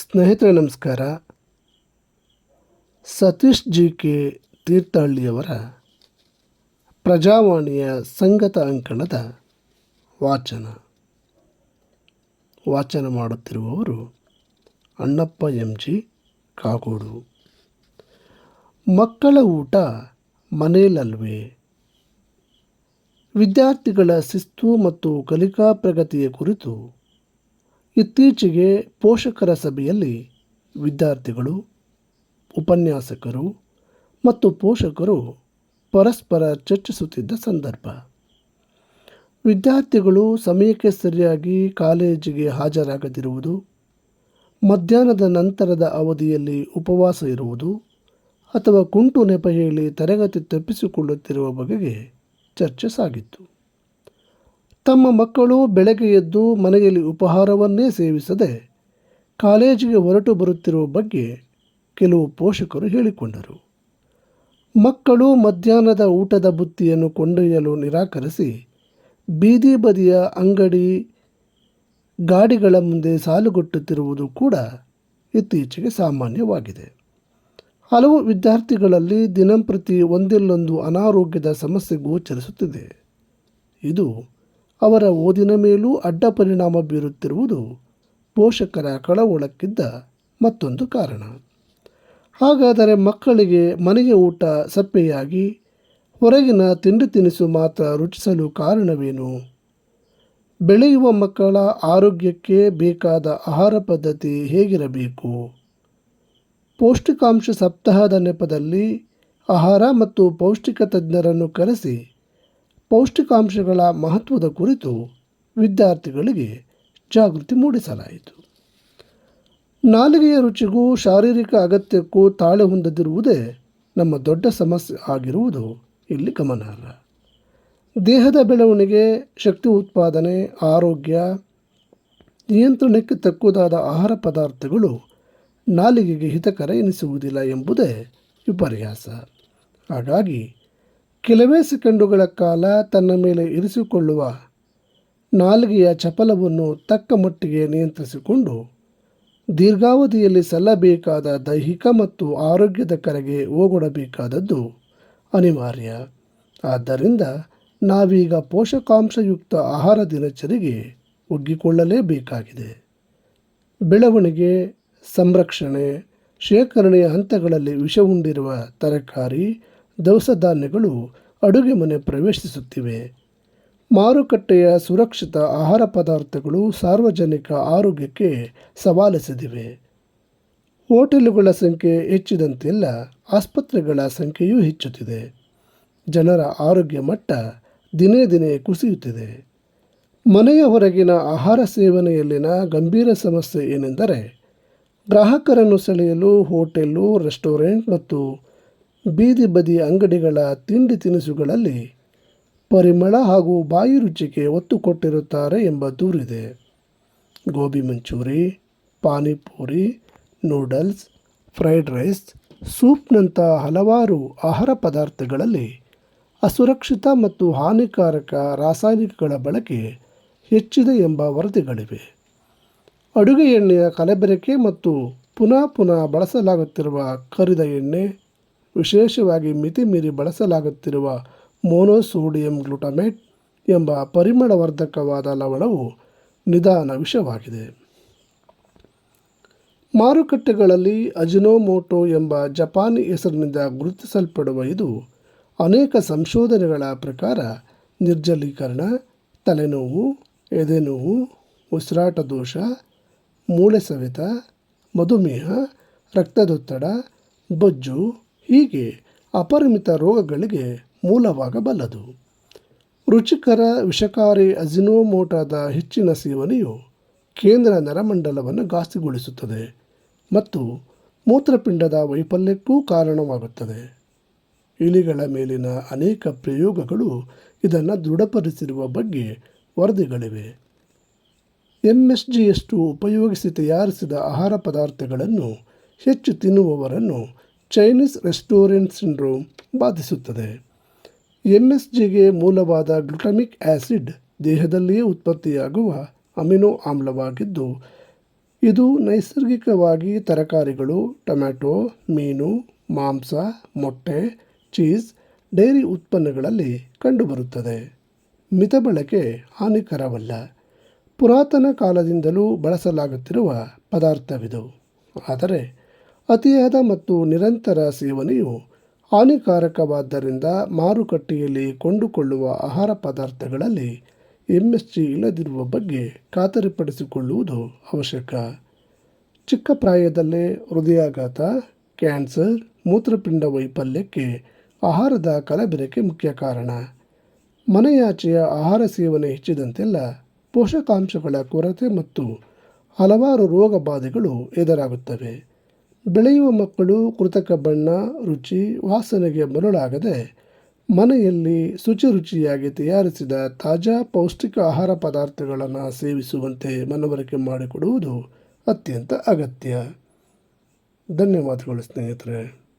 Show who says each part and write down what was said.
Speaker 1: ಸ್ನೇಹಿತರೆ, ನಮಸ್ಕಾರ. Satish G K ತೀರ್ಥಹಳ್ಳಿಯವರ ಪ್ರಜಾವಾಣಿಯ ಸಂಗತ ಅಂಕಣದ ವಾಚನ. ವಾಚನ ಮಾಡುತ್ತಿರುವವರು ಅಣ್ಣಪ್ಪ ಎಂ ಜಿ ಕಾಗೋಡು. ಮಕ್ಕಳ ಊಟ ಮನೆಯಲ್ಲವೇ ವಿದ್ಯಾರ್ಥಿಗಳ ಶಿಸ್ತು ಮತ್ತು ಕಲಿಕಾ ಪ್ರಗತಿಯ ಕುರಿತು ಇತ್ತೀಚೆಗೆ ಪೋಷಕರ ಸಭೆಯಲ್ಲಿ ವಿದ್ಯಾರ್ಥಿಗಳು, ಉಪನ್ಯಾಸಕರು ಮತ್ತು ಪೋಷಕರು ಪರಸ್ಪರ ಚರ್ಚಿಸುತ್ತಿದ್ದ ಸಂದರ್ಭ. ವಿದ್ಯಾರ್ಥಿಗಳು ಸಮಯಕ್ಕೆ ಸರಿಯಾಗಿ ಕಾಲೇಜಿಗೆ ಹಾಜರಾಗದಿರುವುದು, ಮಧ್ಯಾಹ್ನದ ನಂತರದ ಅವಧಿಯಲ್ಲಿ ಉಪವಾಸ ಇರುವುದು ಅಥವಾ ಕುಂಟು ನೆಪ ಹೇಳಿ ತರಗತಿ ತಪ್ಪಿಸಿಕೊಳ್ಳುತ್ತಿರುವ ಬಗೆಗೆ ಚರ್ಚೆ ಸಾಗಿತ್ತು. ತಮ್ಮ ಮಕ್ಕಳು ಬೆಳಗ್ಗೆ ಎದ್ದು ಮನೆಯಲ್ಲಿ ಉಪಹಾರವನ್ನೇ ಸೇವಿಸದೆ ಕಾಲೇಜಿಗೆ ಹೊರಟು ಬರುತ್ತಿರುವ ಬಗ್ಗೆ ಕೆಲವು ಪೋಷಕರು ಹೇಳಿಕೊಂಡರು. ಮಕ್ಕಳು ಮಧ್ಯಾಹ್ನದ ಊಟದ ಬುತ್ತಿಯನ್ನು ಕೊಂಡೊಯ್ಯಲು ನಿರಾಕರಿಸಿ ಬೀದಿ ಬದಿಯ ಅಂಗಡಿ ಗಾಡಿಗಳ ಮುಂದೆ ಸಾಲುಗಟ್ಟುತ್ತಿರುವುದು ಕೂಡ ಇತ್ತೀಚೆಗೆ ಸಾಮಾನ್ಯವಾಗಿದೆ. ಹಲವು ವಿದ್ಯಾರ್ಥಿಗಳಲ್ಲಿ ದಿನಂಪ್ರತಿ ಒಂದಿಲ್ಲೊಂದು ಅನಾರೋಗ್ಯದ ಸಮಸ್ಯೆ ಗೋಚರಿಸುತ್ತಿದೆ. ಇದು ಅವರ ಓದಿನ ಮೇಲೂ ಅಡ್ಡ ಪರಿಣಾಮ ಬೀರುತ್ತಿರುವುದು ಪೋಷಕರ ಕಳವಳಕ್ಕಿದ್ದ ಮತ್ತೊಂದು ಕಾರಣ. ಹಾಗಾದರೆ ಮಕ್ಕಳಿಗೆ ಮನೆಯ ಊಟ ಸಪ್ಪೆಯಾಗಿ ಹೊರಗಿನ ತಿಂಡಿ ತಿನಿಸು ಮಾತ್ರ ರುಚಿಸಲು ಕಾರಣವೇನು? ಬೆಳೆಯುವ ಮಕ್ಕಳ ಆರೋಗ್ಯಕ್ಕೆ ಬೇಕಾದ ಆಹಾರ ಪದ್ಧತಿ ಹೇಗಿರಬೇಕು? ಪೌಷ್ಟಿಕಾಂಶ ಸಪ್ತಾಹದ ನೆಪದಲ್ಲಿ ಆಹಾರ ಮತ್ತು ಪೌಷ್ಟಿಕ ತಜ್ಞರನ್ನು ಕರೆಸಿ ಪೌಷ್ಟಿಕಾಂಶಗಳ ಮಹತ್ವದ ಕುರಿತು ವಿದ್ಯಾರ್ಥಿಗಳಿಗೆ ಜಾಗೃತಿ ಮೂಡಿಸಲಾಯಿತು. ನಾಲಿಗೆಯ ರುಚಿಗೂ ಶಾರೀರಿಕ ಅಗತ್ಯಕ್ಕೂ ತಾಳೆ ಹೊಂದದಿರುವುದೇ ನಮ್ಮ ದೊಡ್ಡ ಸಮಸ್ಯೆ ಆಗಿರುವುದು ಇಲ್ಲಿ ಗಮನಾರ್ಹ. ದೇಹದ ಬೆಳವಣಿಗೆ, ಶಕ್ತಿ ಉತ್ಪಾದನೆ, ಆರೋಗ್ಯ, ನಿಯಂತ್ರಣಕ್ಕೆ ತಕ್ಕುದಾದ ಆಹಾರ ಪದಾರ್ಥಗಳು ನಾಲಿಗೆಗೆ ಹಿತಕರ ಎನಿಸುವುದಿಲ್ಲ ಎಂಬುದೇ ವಿಪರ್ಯಾಸ. ಹಾಗಾಗಿ ಕೆಲವೇ ಸೆಕೆಂಡುಗಳ ಕಾಲ ತನ್ನ ಮೇಲೆ ಇರಿಸಿಕೊಳ್ಳುವ ನಾಲಿಗೆಯ ಚಪಲವನ್ನು ತಕ್ಕ ಮಟ್ಟಿಗೆ ನಿಯಂತ್ರಿಸಿಕೊಂಡು ದೀರ್ಘಾವಧಿಯಲ್ಲಿ ಸಲ್ಲಬೇಕಾದ ದೈಹಿಕ ಮತ್ತು ಆರೋಗ್ಯದ ಕರೆಗೆ ಓಗೊಡಬೇಕಾದದ್ದು ಅನಿವಾರ್ಯ. ಆದ್ದರಿಂದ ನಾವೀಗ ಪೋಷಕಾಂಶಯುಕ್ತ ಆಹಾರ ದಿನಚರಿಗೆ ಒಗ್ಗಿಕೊಳ್ಳಲೇಬೇಕಾಗಿದೆ. ಬೆಳವಣಿಗೆ, ಸಂರಕ್ಷಣೆ, ಶೇಖರಣೆಯ ಹಂತಗಳಲ್ಲಿ ವಿಷವುಂಡಿರುವ ತರಕಾರಿ ದವಸ ಧಾನ್ಯಗಳು ಅಡುಗೆ ಮನೆ ಪ್ರವೇಶಿಸುತ್ತಿವೆ. ಮಾರುಕಟ್ಟೆಯ ಸುರಕ್ಷಿತ ಆಹಾರ ಪದಾರ್ಥಗಳು ಸಾರ್ವಜನಿಕ ಆರೋಗ್ಯಕ್ಕೆ ಸವಾಲೆಸೆದಿವೆ. ಹೋಟೆಲುಗಳ ಸಂಖ್ಯೆ ಹೆಚ್ಚಿದಂತೆಲ್ಲ ಆಸ್ಪತ್ರೆಗಳ ಸಂಖ್ಯೆಯೂ ಹೆಚ್ಚುತ್ತಿದೆ. ಜನರ ಆರೋಗ್ಯ ಮಟ್ಟ ದಿನೇ ದಿನೇ ಕುಸಿಯುತ್ತಿದೆ. ಮನೆಯ ಹೊರಗಿನ ಆಹಾರ ಸೇವನೆಯಲ್ಲಿನ ಗಂಭೀರ ಸಮಸ್ಯೆ ಏನೆಂದರೆ, ಗ್ರಾಹಕರನ್ನು ಸೆಳೆಯಲು ಹೋಟೆಲು, ರೆಸ್ಟೋರೆಂಟ್ ಮತ್ತು ಬೀದಿ ಬದಿ ಅಂಗಡಿಗಳ ತಿಂಡಿ ತಿನಿಸುಗಳಲ್ಲಿ ಪರಿಮಳ ಹಾಗೂ ಬಾಯಿ ರುಚಿಗೆ ಒತ್ತು ಕೊಟ್ಟಿರುತ್ತಾರೆ ಎಂಬ ದೂರಿದೆ. Gobi manchurian, panipuri, noodles, fried rice, ಸೂಪ್ನಂಥ ಹಲವಾರು ಆಹಾರ ಪದಾರ್ಥಗಳಲ್ಲಿ ಅಸುರಕ್ಷಿತ ಮತ್ತು ಹಾನಿಕಾರಕ ರಾಸಾಯನಿಕಗಳ ಬಳಕೆ ಹೆಚ್ಚಿದೆ ಎಂಬ ವರದಿಗಳಿವೆ. ಅಡುಗೆ ಎಣ್ಣೆಯ ಕಲಬೆರಕೆ ಮತ್ತು ಪುನಃ ಪುನಃ ಬಳಸಲಾಗುತ್ತಿರುವ ಕರಿದ ಎಣ್ಣೆ ವಿಶೇಷವಾಗಿ ಮಿತಿ ಮೀರಿ ಬಳಸಲಾಗುತ್ತಿರುವ ಮೋನೋಸೋಡಿಯಂ ಗ್ಲುಟಮೇಟ್ ಎಂಬ ಪರಿಮಳವರ್ಧಕವಾದ ಲವಣವು ನಿಧಾನ ವಿಷವಾಗಿದೆ ಮಾರುಕಟ್ಟೆಗಳಲ್ಲಿ ಅಜಿನೋಮೋಟೊ ಎಂಬ ಜಪಾನಿ ಹೆಸರಿನಿಂದ ಗುರುತಿಸಲ್ಪಡುವ ಇದು ಅನೇಕ ಸಂಶೋಧನೆಗಳ ಪ್ರಕಾರ ನಿರ್ಜಲೀಕರಣ, ತಲೆನೋವು, ಎದೆನೋವು ಉಸಿರಾಟ ದೋಷ ಮೂಳೆ ಸವೆತ, ಮಧುಮೇಹ, ರಕ್ತದೊತ್ತಡ, ಬೊಜ್ಜು ಹೀಗೆ ಅಪರಿಮಿತ ರೋಗಗಳಿಗೆ ಮೂಲವಾಗಬಲ್ಲದು. ರುಚಿಕರ, ವಿಷಕಾರಿ, ಅಜಿನೋಮೋಟಾದ ಹೆಚ್ಚಿನ ಸೇವನೆಯು ಕೇಂದ್ರ ನರಮಂಡಲವನ್ನು ಘಾಸಿಗೊಳಿಸುತ್ತದೆ ಮತ್ತು ಮೂತ್ರಪಿಂಡದ ವೈಫಲ್ಯಕ್ಕೂ ಕಾರಣವಾಗುತ್ತದೆ. ಇಲಿಗಳ ಮೇಲಿನ ಅನೇಕ ಪ್ರಯೋಗಗಳು ಇದನ್ನು ದೃಢಪಡಿಸಿರುವ ಬಗ್ಗೆ ವರದಿಗಳಿವೆ. ಎಂ ಎಸ್ ಜಿಯಷ್ಟು ಉಪಯೋಗಿಸಿ ತಯಾರಿಸಿದ ಆಹಾರ ಪದಾರ್ಥಗಳನ್ನು ಹೆಚ್ಚು ತಿನ್ನುವವರನ್ನು ಚೈನೀಸ್ ರೆಸ್ಟೋರೆಂಟ್ ಸಿಂಡ್ರೋಮ್ ಬಾಧಿಸುತ್ತದೆ. ಎಂ ಎಸ್ ಜಿಗೆ ಮೂಲವಾದ ಗ್ಲುಟಮಿಕ್ ಆ್ಯಸಿಡ್ ದೇಹದಲ್ಲಿಯೇ ಉತ್ಪತ್ತಿಯಾಗುವ ಅಮಿನೋ ಆಮ್ಲವಾಗಿದ್ದು, ಇದು ನೈಸರ್ಗಿಕವಾಗಿ ತರಕಾರಿಗಳು, ಟೊಮ್ಯಾಟೊ, ಮೀನು, ಮಾಂಸ, ಮೊಟ್ಟೆ, ಚೀಸ್, ಡೈರಿ ಉತ್ಪನ್ನಗಳಲ್ಲಿ ಕಂಡುಬರುತ್ತದೆ. ಮಿತ ಬಳಕೆ ಹಾನಿಕರವಲ್ಲ. ಪುರಾತನ ಕಾಲದಿಂದಲೂ ಬಳಸಲಾಗುತ್ತಿರುವ ಪದಾರ್ಥವಿದು. ಆದರೆ ಅತಿಯಾದ ಮತ್ತು ನಿರಂತರ ಸೇವನೆಯು ಹಾನಿಕಾರಕವಾದ್ದರಿಂದ ಮಾರುಕಟ್ಟೆಯಲ್ಲಿ ಕೊಂಡುಕೊಳ್ಳುವ ಆಹಾರ ಪದಾರ್ಥಗಳಲ್ಲಿ ಎಂ ಎಸ್ ಜಿ ಇಲ್ಲದಿರುವ ಬಗ್ಗೆ ಖಾತರಿಪಡಿಸಿಕೊಳ್ಳುವುದು ಅವಶ್ಯಕ. ಚಿಕ್ಕ ಪ್ರಾಯದಲ್ಲೇ ಹೃದಯಾಘಾತ, ಕ್ಯಾನ್ಸರ್, ಮೂತ್ರಪಿಂಡ ವೈಫಲ್ಯಕ್ಕೆ ಆಹಾರದ ಕಲಬೆರಕೆ ಮುಖ್ಯ ಕಾರಣ. ಮನೆಯಾಚೆಯ ಆಹಾರ ಸೇವನೆ ಹೆಚ್ಚಿದಂತೆಲ್ಲ ಪೋಷಕಾಂಶಗಳ ಕೊರತೆ ಮತ್ತು ಹಲವಾರು ರೋಗ ಬಾಧೆಗಳು ಎದುರಾಗುತ್ತವೆ. ಬೆಳೆಯುವ ಮಕ್ಕಳು ಕೃತಕ ಬಣ್ಣ, ರುಚಿ, ವಾಸನೆಗೆ ಮರುಳಾಗದೆ ಮನೆಯಲ್ಲಿ ಶುಚಿ ರುಚಿಯಾಗಿ ತಯಾರಿಸಿದ ತಾಜಾ ಪೌಷ್ಟಿಕ ಆಹಾರ ಪದಾರ್ಥಗಳನ್ನು ಸೇವಿಸುವಂತೆ ಮನವರಿಕೆ ಮಾಡಿಕೊಡುವುದು ಅತ್ಯಂತ ಅಗತ್ಯ. ಧನ್ಯವಾದಗಳು ಸ್ನೇಹಿತರೆ.